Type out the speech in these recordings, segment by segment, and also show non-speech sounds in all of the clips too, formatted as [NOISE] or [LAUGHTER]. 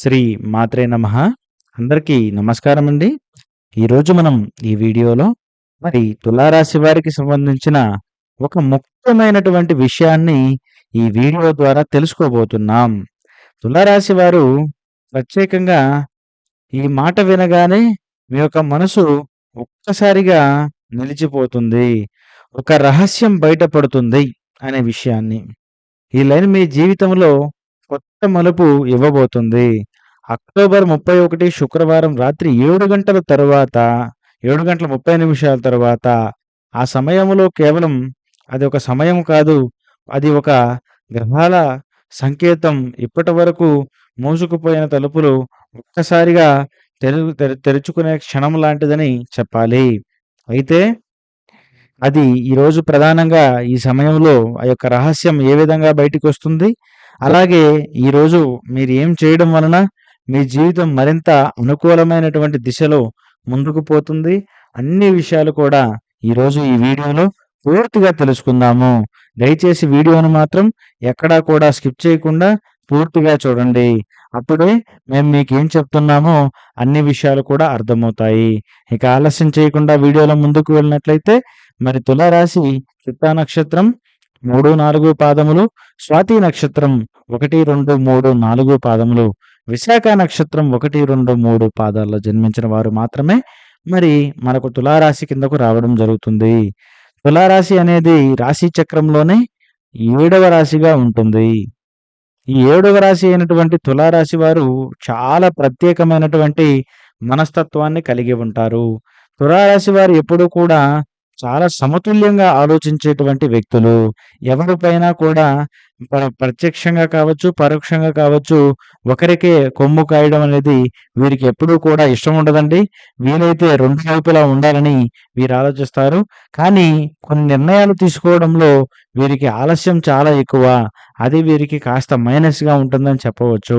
శ్రీ మాత్రే నమ. అందరికీ నమస్కారం అండి ఈరోజు మనం ఈ వీడియోలో మరి తులారాశి వారికి సంబంధించిన ఒక ముఖ్యమైనటువంటి విషయాన్ని ఈ వీడియో ద్వారా తెలుసుకోబోతున్నాం. తులారాశి వారు ప్రత్యేకంగా ఈ మాట వినగానే మీ యొక్క మనసు ఒక్కసారిగా నిలిచిపోతుంది. ఒక రహస్యం బయటపడుతుంది అనే విషయాన్ని. ఈ లైన్ మీ జీవితంలో కొత్త మలుపు ఇవ్వబోతుంది. అక్టోబర్ ముప్పై ఒకటి శుక్రవారం రాత్రి ఏడు గంటల తరువాత ఏడు గంటల ముప్పై నిమిషాల తర్వాత ఆ సమయంలో కేవలం అది ఒక సమయం కాదు అది ఒక గ్రహాల సంకేతం ఇప్పటి వరకు మూసుకుపోయిన తలుపులు ఒక్కసారిగా తెరు తెరు- తెరుచుకునే క్షణం లాంటిదని చెప్పాలి. అయితే అది ఈరోజు ప్రధానంగా ఈ సమయంలో ఆ యొక్క రహస్యం ఏ విధంగా బయటికి వస్తుంది? అలాగే ఈరోజు మీరు ఏం చేయడం వలన మీ జీవితం మరింత అనుకూలమైనటువంటి దిశలో ముందుకు పోతుంది? అన్ని విషయాలు కూడా ఈరోజు ఈ వీడియోలో పూర్తిగా తెలుసుకుందాము. దయచేసి వీడియోను మాత్రం ఎక్కడా కూడా స్కిప్ చేయకుండా పూర్తిగా చూడండి. అప్పుడే మేము మీకు ఏం చెప్తున్నామో అన్ని విషయాలు కూడా అర్థమవుతాయి. ఇక ఆలస్యం చేయకుండా వీడియోలో ముందుకు వెళ్ళినట్లయితే మరి తులారాశి చిత్తా నక్షత్రం మూడు నాలుగు పాదములు స్వాతి నక్షత్రం ఒకటి రెండు మూడు నాలుగు పాదములు. విశాఖ నక్షత్రం ఒకటి రెండు మూడు పాదాల్లో జన్మించిన వారు మాత్రమే మరి మనకు తులారాశి కిందకు రావడం జరుగుతుంది. తులారాశి అనేది రాశి చక్రంలోనే ఏడవ రాశిగా ఉంటుంది. ఈ ఏడవ రాశి అయినటువంటి తులారాశి వారు చాలా ప్రత్యేకమైనటువంటి మనస్తత్వాన్ని కలిగి ఉంటారు. తులారాశి వారు ఎప్పుడూ కూడా చాలా సమతుల్యంగా ఆలోచించేటువంటి వ్యక్తులు ఎవరిపైన కూడా ప్రత్యక్షంగా కావచ్చు పరోక్షంగా కావచ్చు ఒకరికే కొమ్ము కాయడం అనేది వీరికి ఎప్పుడూ కూడా ఇష్టం ఉండదండి. వీలైతే రెండు వైపులా ఉండాలని వీరు ఆలోచిస్తారు. కానీ కొన్ని నిర్ణయాలు తీసుకోవడంలో వీరికి ఆలస్యం చాలా ఎక్కువ. అది వీరికి కాస్త మైనస్గా ఉంటుందని చెప్పవచ్చు.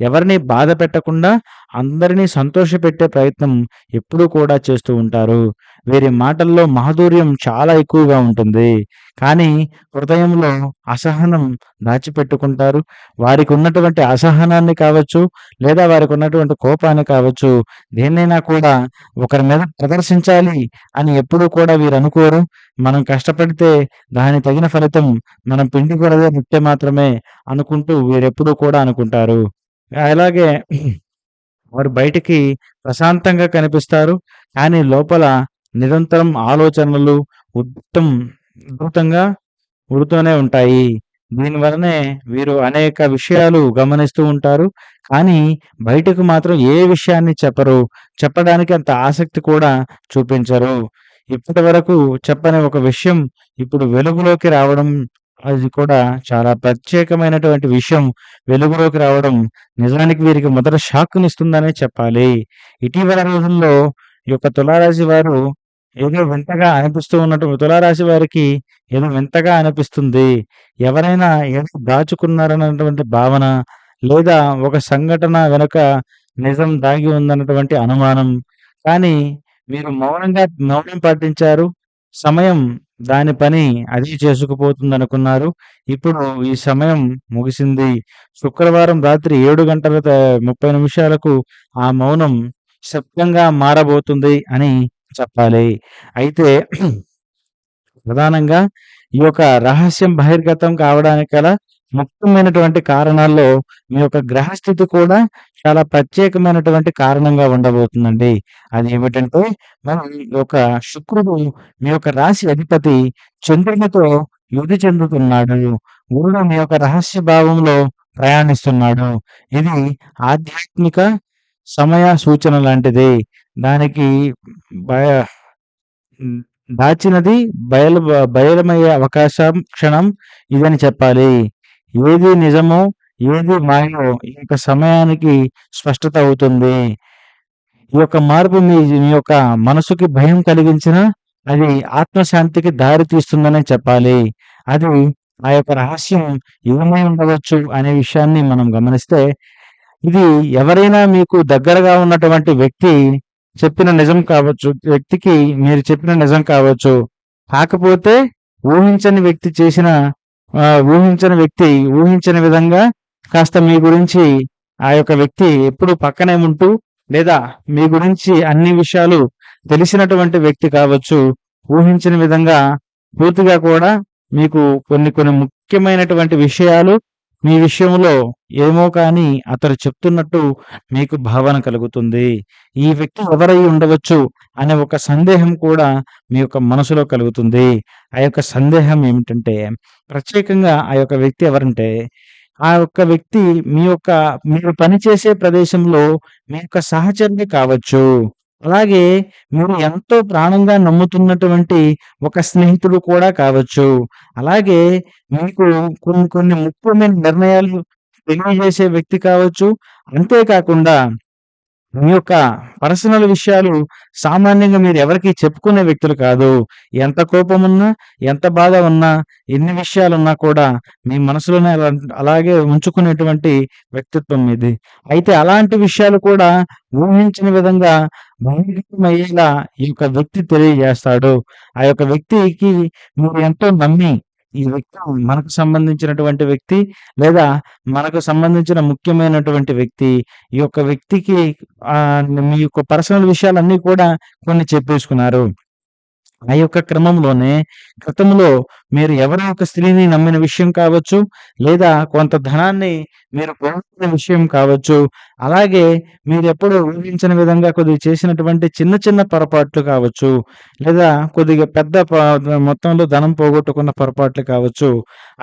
ఎవరిని బాధ పెట్టకుండా అందరినీ సంతోషపెట్టే ప్రయత్నం ఎప్పుడూ కూడా చేస్తూ ఉంటారు. వీరి మాటల్లో మాధుర్యం చాలా ఎక్కువగా ఉంటుంది. కానీ హృదయంలో అసహనం దాచిపెట్టుకుంటారు. వారికి ఉన్నటువంటి అసహనాన్ని కావచ్చు లేదా వారికి ఉన్నటువంటి కోపాన్ని కావచ్చు దేన్నైనా కూడా ఒకరి మీద ప్రదర్శించాలి అని ఎప్పుడూ కూడా వీరు అనుకోరు. మనం కష్టపడితే దాని తగిన ఫలితం మనం పిండి కొరదే నిత్య మాత్రమే అనుకుంటూ వీరెప్పుడూ కూడా అనుకుంటారు. అలాగే వారు బయటికి ప్రశాంతంగా కనిపిస్తారు. కానీ లోపల నిరంతరం ఆలోచనలు ఉద్భుతం ఉధృతంగా ఉడుతూనే ఉంటాయి. దీనివలనే వీరు అనేక విషయాలు గమనిస్తూ ఉంటారు. కానీ బయటకు మాత్రం ఏ విషయాన్ని చెప్పరు. చెప్పడానికి అంత ఆసక్తి కూడా చూపించరు. ఇప్పటి వరకు చెప్పని ఒక విషయం ఇప్పుడు వెలుగులోకి రావడం అది కూడా చాలా ప్రత్యేకమైనటువంటి విషయం. వెలుగులోకి రావడం నిజానికి వీరికి మొదట షాక్నిస్తుందనే చెప్పాలి. ఇటీవల రోజుల్లో ఈ యొక్క తులారాశి వారు ఏదో వింతగా అనిపిస్తూ ఉన్నట్టు తులారాశి వారికి ఏదో వింతగా అనిపిస్తుంది. ఎవరైనా ఏదో దాచుకున్నారన్నటువంటి భావన లేదా ఒక సంఘటన వెనుక నిజం దాగి ఉందన్నటువంటి అనుమానం. కానీ మీరు మౌనంగా మౌనం పాటించారు. సమయం దాని పని అది చేసుకుపోతుంది అనుకున్నారు ఇప్పుడు ఈ సమయం ముగిసింది. శుక్రవారం రాత్రి ఏడు గంటల త- ముప్పై నిమిషాలకు ఆ మౌనం శబ్దంగా మారబోతుంది అని చెప్పాలి. అయితే [CLEARS THROAT] ప్రధానంగా ఈ యొక్క రహస్యం బహిర్గతం కావడానికి గల ముఖ్యమైనటువంటి కారణాల్లో మీ యొక్క గ్రహస్థితి కూడా చాలా ప్రత్యేకమైనటువంటి కారణంగా ఉండబోతుందండి. అది ఏమిటంటే మనం ఈ యొక్క శుక్రుడు మీ యొక్క రాశి అధిపతి చంద్రునితో యుద్ధి చెందుతున్నాడు. గురుడు మీ యొక్క రహస్య భావంలో ప్రయాణిస్తున్నాడు. ఇది ఆధ్యాత్మిక సమయ సూచన లాంటిది. దానికి భయ దాచినది బయలు బయలమయ్యే అవకాశం క్షణం ఇదని చెప్పాలి. ఏది నిజమో ఏది మాయో ఈ యొక్క సమయానికి స్పష్టత అవుతుంది. ఈ యొక్క మార్పు మీ మీ యొక్క మనసుకి భయం కలిగించిన అది ఆత్మశాంతికి దారి తీస్తుందనే చెప్పాలి. అది ఆ యొక్క రహస్యం ఏమై ఉండవచ్చు అనే విషయాన్ని మనం గమనిస్తే ఇది ఎవరైనా మీకు దగ్గరగా ఉన్నటువంటి వ్యక్తి చెప్పిన నిజం కావచ్చు వ్యక్తికి మీరు చెప్పిన నిజం కావచ్చు. కాకపోతే ఊహించని వ్యక్తి చేసిన ఊహించని వ్యక్తి ఊహించని విధంగా కాస్త మీ గురించి ఆ యొక్క వ్యక్తి ఎప్పుడు పక్కనే ఉంటూ లేదా మీ గురించి అన్ని విషయాలు తెలిసినటువంటి వ్యక్తి కావచ్చు ఊహించిన విధంగా పూర్తిగా కూడా మీకు కొన్ని కొన్ని ముఖ్యమైనటువంటి విషయాలు మీ విషయంలో ఏమో కానీ అతడు చెప్తున్నట్టు మీకు భావన కలుగుతుంది. ఈ వ్యక్తి ఎవరై ఉండవచ్చు? అనే ఒక సందేహం కూడా మీ యొక్క మనసులో కలుగుతుంది. ఆ యొక్క సందేహం ఏమిటంటే ప్రత్యేకంగా ఆ యొక్క వ్యక్తి ఎవరంటే ఆ యొక్క వ్యక్తి మీ యొక్క మీరు పనిచేసే ప్రదేశంలో మీ యొక్క సహచరుని కావచ్చు. అలాగే మీరు ఎంతో ప్రాణంగా నమ్ముతున్నటువంటి ఒక స్నేహితుడు కూడా కావచ్చు. అలాగే మీకు కొన్ని కొన్ని ముఖ్యమైన నిర్ణయాలు తెలియజేసే వ్యక్తి కావచ్చు. అంతేకాకుండా మీ యొక్క పర్సనల్ విషయాలు సామాన్యంగా మీరు ఎవరికీ చెప్పుకునే వ్యక్తులు కాదు. ఎంత కోపం ఉన్నా ఎంత బాధ ఉన్నా ఎన్ని విషయాలున్నా కూడా మీ మనసులోనే అలా అలాగే ఉంచుకునేటువంటి వ్యక్తిత్వం ఇది అయితే అలాంటి విషయాలు కూడా ఊహించిన విధంగా బహిర్గతమయ్యేలా ఈ యొక్క వ్యక్తి తెలియజేస్తాడు. ఆ యొక్క వ్యక్తికి మీరు ఎంతో నమ్మి ఈ వ్యక్తి మనకు సంబంధించినటువంటి వ్యక్తి లేదా మనకు సంబంధించిన ముఖ్యమైనటువంటి వ్యక్తి ఈ యొక్క వ్యక్తికి ఆ మీ యొక్క పర్సనల్ విషయాలన్నీ కూడా కొన్ని చెప్పేసుకున్నారు. ఆ యొక్క క్రమంలోనే గతంలో మీరు ఎవరో ఒక స్త్రీని నమ్మిన విషయం కావచ్చు లేదా కొంత ధనాన్ని మీరు పోగొట్టిన విషయం కావచ్చు అలాగే మీరు ఎప్పుడు ఊహించిన విధంగా కొద్దిగా చేసినటువంటి చిన్న చిన్న పొరపాట్లు కావచ్చు లేదా కొద్దిగా పెద్ద మొత్తంలో ధనం పోగొట్టుకున్న పొరపాట్లు కావచ్చు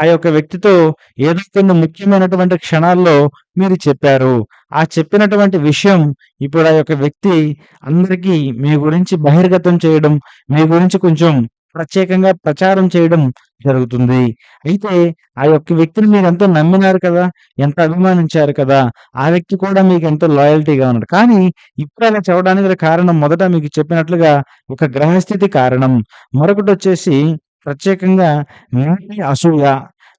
ఆ యొక్క వ్యక్తితో ఏదో కొన్ని ముఖ్యమైనటువంటి క్షణాల్లో మీరు చెప్పారు. ఆ చెప్పినటువంటి విషయం ఇప్పుడు ఆ యొక్క వ్యక్తి అందరికీ మీ గురించి బహిర్గతం చేయడం మీ గురించి కొంచెం ప్రత్యేకంగా ప్రచారం చేయడం జరుగుతుంది. అయితే ఆ యొక్క వ్యక్తిని మీరు ఎంతో నమ్మినారు కదా ఎంత అభిమానించారు కదా ఆ వ్యక్తి కూడా మీకు ఎంతో లాయల్టీగా ఉన్నాడు. కానీ ఇప్పుడు అలా చెప్పడానికి గల కారణం మొదట మీకు చెప్పినట్లుగా ఒక గ్రహస్థితి కారణం. మరొకటి వచ్చేసి ప్రత్యేకంగా మీ అసూయ.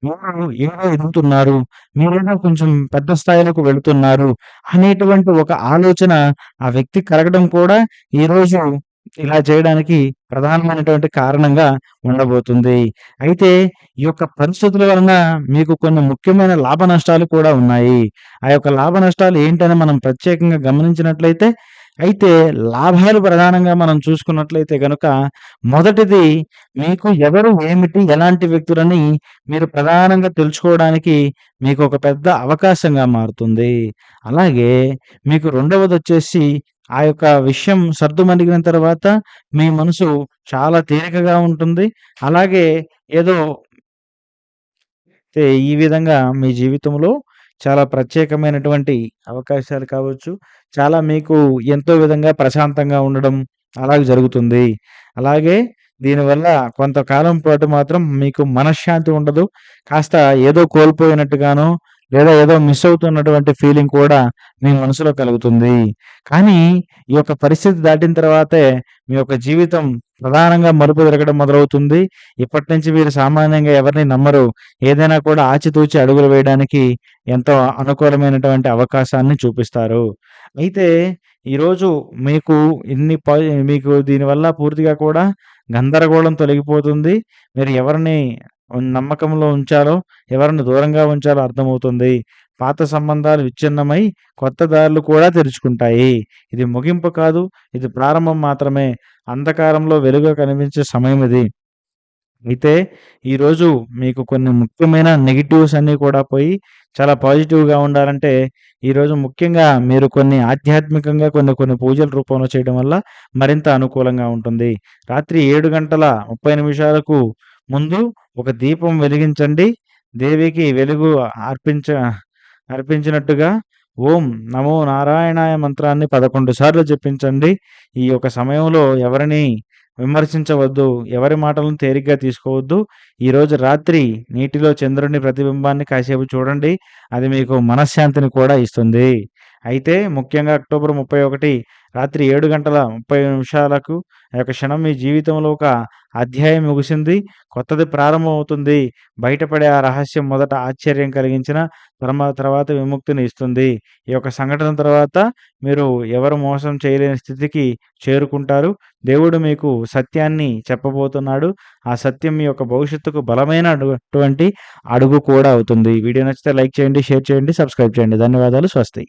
మీరు ఏదో ఎదుగుతున్నారు మీరేదో కొంచెం పెద్ద స్థాయిలోకి వెళుతున్నారు అనేటువంటి ఒక ఆలోచన ఆ వ్యక్తి కలగడం కూడా ఈ రోజు ఇలా చేయడానికి ప్రధానమైనటువంటి కారణంగా ఉండబోతుంది. అయితే ఈ యొక్క పరిస్థితుల వలన మీకు కొన్ని ముఖ్యమైన లాభ నష్టాలు కూడా ఉన్నాయి. ఆ యొక్క లాభ నష్టాలు ఏంటని మనం ప్రత్యేకంగా గమనించినట్లయితే అయితే లాభాలు ప్రధానంగా మనం చూసుకున్నట్లయితే కనుక మొదటిది మీకు ఎవరు ఏమిటి ఎలాంటి వ్యక్తులని మీరు ప్రధానంగా తెలుసుకోవడానికి మీకు ఒక పెద్ద అవకాశంగా మారుతుంది. అలాగే మీకు రెండవది వచ్చేసి ఆ యొక్క విషయం సర్దుమణిగిన తర్వాత మీ మనసు చాలా తేలికగా ఉంటుంది. అలాగే ఏదో అయితే ఈ విధంగా మీ జీవితంలో చాలా ప్రత్యేకమైనటువంటి అవకాశాలు కావచ్చు. చాలా మీకు ఎంతో విధంగా ప్రశాంతంగా ఉండడం అలాగే జరుగుతుంది. అలాగే దీనివల్ల కొంతకాలం పాటు మాత్రం మీకు మనశ్శాంతి ఉండదు. కాస్త ఏదో కోల్పోయినట్టుగానో లేదా ఏదో మిస్ అవుతున్నటువంటి ఫీలింగ్ కూడా మీ మనసులో కలుగుతుంది. కానీ ఈ యొక్క పరిస్థితి దాటిన తర్వాతే మీ యొక్క జీవితం ప్రధానంగా మరుపు తిరగడం మొదలవుతుంది. ఇప్పటి నుంచి మీరు సామాన్యంగా ఎవరిని నమ్మరు. ఏదైనా కూడా ఆచితూచి అడుగులు వేయడానికి ఎంతో అనుకూలమైనటువంటి అవకాశాన్ని చూపిస్తారు. అయితే ఈరోజు మీకు ఇన్ని మీకు దీనివల్ల పూర్తిగా కూడా గందరగోళం తొలగిపోతుంది. మీరు ఎవరిని నమ్మకంలో ఉంచాలో ఎవరిని దూరంగా ఉంచాలో అర్థమవుతుంది. పాత సంబంధాలు విచ్ఛిన్నమై కొత్త దారులు కూడా తెరుచుకుంటాయి. ఇది ముగింపు కాదు ఇది ప్రారంభం మాత్రమే. అంధకారంలో వెలుగు కనిపించే సమయం ఇది. అయితే ఈరోజు మీకు కొన్ని ముఖ్యమైన నెగిటివ్స్ అన్నీ కూడా పోయి చాలా పాజిటివ్గా ఉండాలంటే ఈరోజు ముఖ్యంగా మీరు కొన్ని ఆధ్యాత్మికంగా కొన్ని కొన్ని పూజల రూపంలో చేయడం వల్ల మరింత అనుకూలంగా ఉంటుంది. రాత్రి ఏడు గంటల ముప్పై నిమిషాలకు ముందు ఒక దీపం వెలిగించండి. దేవికి వెలుగు అర్పించ అర్పించినట్టుగా ఓం నమో నారాయణాయ మంత్రాన్ని పదకొండు సార్లు జపించండి. ఈ యొక్క సమయంలో ఎవరిని విమర్శించవద్దు ఎవరి మాటలను తేలిగ్గా తీసుకోవద్దు. ఈరోజు రాత్రి నీటిలో చంద్రుని ప్రతిబింబాన్ని కాసేపు చూడండి. అది మీకు మనశ్శాంతిని కూడా ఇస్తుంది. అయితే ముఖ్యంగా అక్టోబర్ ముప్పై ఒకటి రాత్రి ఏడు గంటల ముప్పై నిమిషాలకు ఆ యొక్క క్షణం మీ జీవితంలో ఒక అధ్యాయం ముగిసింది కొత్తది ప్రారంభమవుతుంది బయటపడే ఆ రహస్యం మొదట ఆశ్చర్యం కలిగించిన తర్వాత విముక్తిని ఇస్తుంది. ఈ యొక్క సంఘటన తర్వాత మీరు ఎవరు మోసం చేయలేని స్థితికి చేరుకుంటారు. దేవుడు మీకు సత్యాన్ని చెప్పబోతున్నాడు. ఆ సత్యం మీ యొక్క భవిష్యత్తుకు బలమైన అటువంటి అడుగు కూడా అవుతుంది. వీడియో నచ్చితే లైక్ చేయండి షేర్ చేయండి సబ్స్క్రైబ్ చేయండి. ధన్యవాదాలు స్వస్తి.